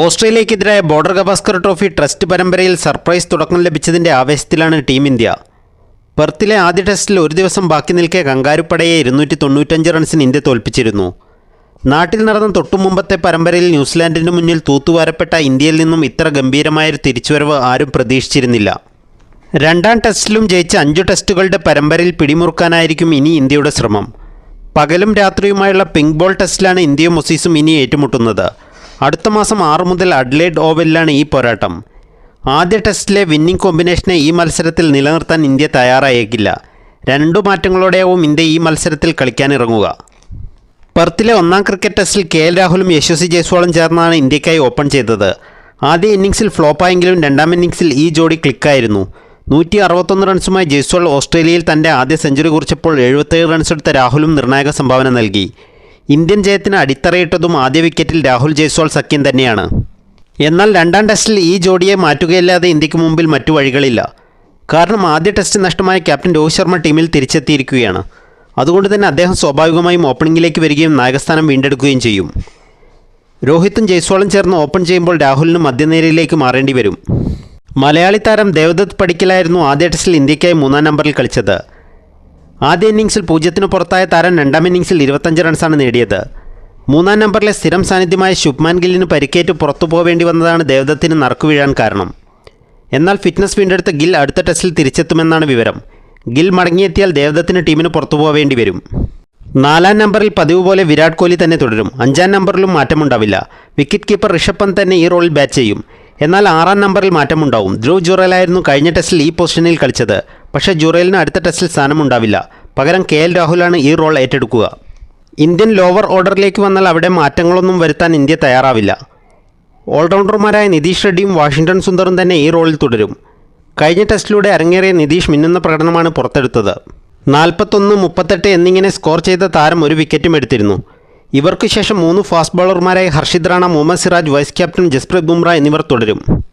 ഓസ്ട്രേലിയക്കെതിരായ border Gavaskar trophy test പരമ്പരയിൽ surprise തുടക്കം ലഭിച്ചതിന്റെ ആവേശത്തിലാണ് ടീം ഇന്ത്യ. പെർത്തിലെ ആദ്യ ടെസ്റ്റിൽ ഒരു ദിവസം ബാക്കി നിൽക്കെ കങ്കാരുപ്പടയെ ഇരുന്നൂറ്റി തൊണ്ണൂറ്റഞ്ച് റൺസിന് ഇന്ത്യ തോൽപ്പിച്ചിരുന്നു. നാട്ടിൽ നടന്ന തൊട്ടുമുമ്പത്തെ പരമ്പരയിൽ ന്യൂസിലാൻഡിന് മുന്നിൽ തൂത്തുവാരപ്പെട്ട ഇന്ത്യയിൽ നിന്നും ഇത്ര ഗംഭീരമായൊരു തിരിച്ചുവരവ് ആരും പ്രതീക്ഷിച്ചിരുന്നില്ല. രണ്ടാം ടെസ്റ്റിലും ജയിച്ച അഞ്ചു ടെസ്റ്റുകളുടെ പരമ്പരയിൽ പിടിമുറുക്കാനായിരിക്കും ഇനി ഇന്ത്യയുടെ ശ്രമം. പകലും രാത്രിയുമായുള്ള പിങ്ക് ബോൾ ടെസ്റ്റിലാണ് ഇന്ത്യയും മൊസീസും ഇനി ഏറ്റുമുട്ടുന്നത്. അടുത്ത മാസം ആറ് മുതൽ അഡ്ലേഡ് ഓവലിലാണ് ഈ പോരാട്ടം. ആദ്യ ടെസ്റ്റിലെ വിന്നിംഗ് കോമ്പിനേഷനെ ഈ മത്സരത്തിൽ നിലനിർത്താൻ ഇന്ത്യ തയ്യാറായേക്കില്ല. രണ്ടു മാറ്റങ്ങളോടെയാവും ഇന്ത്യ ഈ മത്സരത്തിൽ കളിക്കാനിറങ്ങുക. പെർത്തിലെ ഒന്നാം ക്രിക്കറ്റ് ടെസ്റ്റിൽ കെ എൽ രാഹുലും യശസ്വി ജയ്സ്വാളും ചേർന്നാണ് ഇന്ത്യക്കായി ഓപ്പൺ ചെയ്തത്. ആദ്യ ഇന്നിംഗ്സിൽ ഫ്ലോപ്പായെങ്കിലും രണ്ടാം ഇന്നിംഗ്സിൽ ഈ ജോഡി ക്ലിക്കായിരുന്നു. നൂറ്റി അറുപത്തൊന്ന് റൺസുമായി ജയ്സ്വാൾ ഓസ്ട്രേലിയയിൽ തന്റെ ആദ്യ സെഞ്ചുറി കുറിച്ചപ്പോൾ എഴുപത്തേഴ് റൺസ് എടുത്ത രാഹുലും നിർണായക സംഭാവന നൽകി. ഇന്ത്യൻ ജയത്തിന് അടിത്തറയിട്ടതും ആദ്യ വിക്കറ്റിൽ രാഹുൽ ജയ്സ്വാൾ സഖ്യം തന്നെയാണ്. എന്നാൽ രണ്ടാം ടെസ്റ്റിൽ ഈ ജോഡിയെ മാറ്റുകയല്ലാതെ ഇന്ത്യയ്ക്ക് മുമ്പിൽ മറ്റു വഴികളില്ല. കാരണം ആദ്യ ടെസ്റ്റ് നഷ്ടമായ ക്യാപ്റ്റൻ രോഹിത് ശർമ്മ ടീമിൽ തിരിച്ചെത്തിയിരിക്കുകയാണ്. അതുകൊണ്ട് തന്നെ അദ്ദേഹം സ്വാഭാവികമായും ഓപ്പണിംഗിലേക്ക് വരികയും നായകസ്ഥാനം വീണ്ടെടുക്കുകയും ചെയ്യും. രോഹിത്തും ജയ്സ്വാളും ചേർന്ന് ഓപ്പൺ ചെയ്യുമ്പോൾ രാഹുലിന് മധ്യനിരയിലേക്ക് മാറേണ്ടി വരും. മലയാളി താരം ദേവദത്ത് പടിക്കലായിരുന്നു ആദ്യ ടെസ്റ്റിൽ ഇന്ത്യക്കായി മൂന്നാം നമ്പറിൽ കളിച്ചത്. ആദ്യ ഇന്നിംഗ്സിൽ പൂജ്യത്തിന് പുറത്തായ താരം രണ്ടാം ഇന്നിംഗ്സിൽ ഇരുപത്തഞ്ച് റൺസാണ് നേടിയത്. മൂന്നാം നമ്പറിലെ സ്ഥിരം സാന്നിധ്യമായ ശുഭ്മാൻ ഗില്ലിന് പരിക്കേറ്റ് പുറത്തു പോവേണ്ടി വന്നതാണ് ദേവദത്തിന് നറുക്കു വീഴാൻ കാരണം. എന്നാൽ ഫിറ്റ്നസ് വീണ്ടെടുത്ത ഗിൽ അടുത്ത ടെസ്റ്റിൽ തിരിച്ചെത്തുമെന്നാണ് വിവരം. ഗിൽ മടങ്ങിയെത്തിയാൽ ദേവദത്തിന് ടീമിന് പുറത്തു പോവേണ്ടി വരും. നാലാം നമ്പറിൽ പതിവ് പോലെ വിരാട് കോഹ്ലി തന്നെ തുടരും. അഞ്ചാം നമ്പറിലും മാറ്റമുണ്ടാവില്ല. വിക്കറ്റ് കീപ്പർ ഋഷഭ് പന്ത് തന്നെ ഈ റോളിൽ ബാറ്റ് ചെയ്യും. എന്നാൽ ആറാം നമ്പറിൽ മാറ്റമുണ്ടാവും. ധ്രുവ് ജുറലായിരുന്നു കഴിഞ്ഞ ടെസ്റ്റിൽ ഈ പൊസിഷനിൽ കളിച്ചത്. പക്ഷേ ജുറേലിന് അടുത്ത ടെസ്റ്റിൽ സ്ഥാനമുണ്ടാവില്ല. പകരം കെ എൽ രാഹുലാണ് ഈ റോൾ ഏറ്റെടുക്കുക. ഇന്ത്യൻ ലോവർ ഓർഡറിലേക്ക് വന്നാൽ അവിടെ മാറ്റങ്ങളൊന്നും വരുത്താൻ ഇന്ത്യ തയ്യാറാവില്ല. ഓൾറൗണ്ടർമാരായ നിതീഷ് റെഡ്ഡിയും വാഷിംഗ്ടൺ സുന്ദറും തന്നെ ഈ റോളിൽ തുടരും. കഴിഞ്ഞ ടെസ്റ്റിലൂടെ അരങ്ങേറിയ നിതീഷ് മിന്നുന്ന പ്രകടനമാണ് പുറത്തെടുത്തത്. നാൽപ്പത്തൊന്ന് മുപ്പത്തെട്ട് എന്നിങ്ങനെ സ്കോർ ചെയ്ത താരം ഒരു വിക്കറ്റും എടുത്തിരുന്നു. ഇവർക്ക് ശേഷം മൂന്ന് ഫാസ്റ്റ് ബോളർമാരായ ഹർഷിദ് റാണ മുഹമ്മദ് സിറാജ് വൈസ് ക്യാപ്റ്റൻ ജസ്പ്രീത് ബുംറ എന്നിവർ തുടരും.